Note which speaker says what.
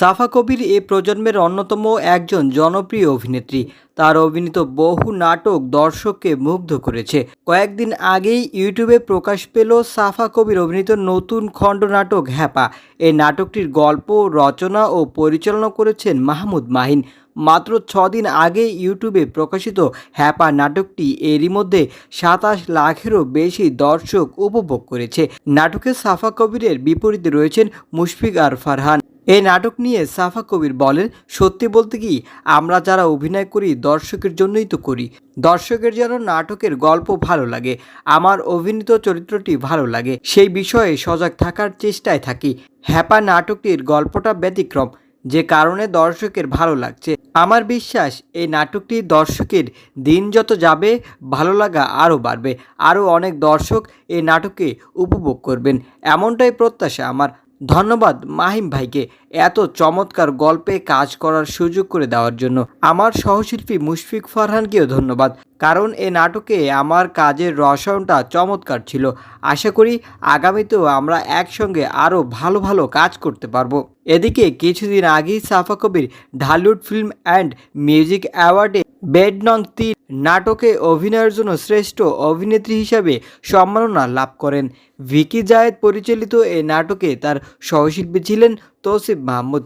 Speaker 1: সাফা কবির এ প্রজন্মের অন্যতম একজন জনপ্রিয় অভিনেত্রী। তার অভিনীত বহু নাটক দর্শককে মুগ্ধ করেছে। কয়েকদিন আগেই ইউটিউবে প্রকাশ পেল সাফা কবির অভিনীত নতুন খণ্ড নাটক হ্যাপা। এই নাটকটির গল্প, রচনা ও পরিচালনা করেছেন মাহমুদ মাহিন। মাত্র ছদিন আগে ইউটিউবে প্রকাশিত হ্যাপা নাটকটি এরই মধ্যে সাতাশ লাখেরও বেশি দর্শক উপভোগ করেছে। নাটকে সাফা কবিরের বিপরীতে রয়েছেন মুশফিক আর ফারহান। এই নাটক নিয়ে সাফা কবির বলেন, সত্যি বলতে কি, আমরা যারা অভিনয় করি, দর্শকের জন্যই তো করি। দর্শকের যেন নাটকের গল্প ভালো লাগে, আমার অভিনীত চরিত্রটি ভালো লাগে, সেই বিষয়ে সজাগ থাকার চেষ্টায় থাকি। হ্যাপা নাটকটির গল্পটা ব্যতিক্রম, যে কারণে দর্শকের ভালো লাগছে। আমার বিশ্বাস, এই নাটকটি দর্শকের দিন যত যাবে, ভালো লাগা আরও বাড়বে। আরও অনেক দর্শক এই নাটকে উপভোগ করবেন, এমনটাই প্রত্যাশা আমার। ধন্যবাদ মাহিম ভাইকে এত চমৎকার গল্পে কাজ করার সুযোগ করে দেওয়ার জন্য। আমার সহশিল্পী মুশফিক ফারহানকেও ধন্যবাদ, কারণ এ নাটকে আমার কাজের রসায়নটা চমৎকার ছিল। আশা করি আগামীতেও আমরা একসঙ্গে আরও ভালো ভালো কাজ করতে পারব। এদিকে কিছুদিন আগেই Safa Kabir Dhallywood film and music অ্যাওয়ার্ডে bed নং তিন নাটকে অভিনয়ের জন্য শ্রেষ্ঠ অভিনেত্রী হিসাবে সম্মাননা লাভ করেন। ভিকি জায়েদ পরিচালিত এই নাটকে তার সহশিল্পী ছিলেন তৌসিফ মাহমুদ।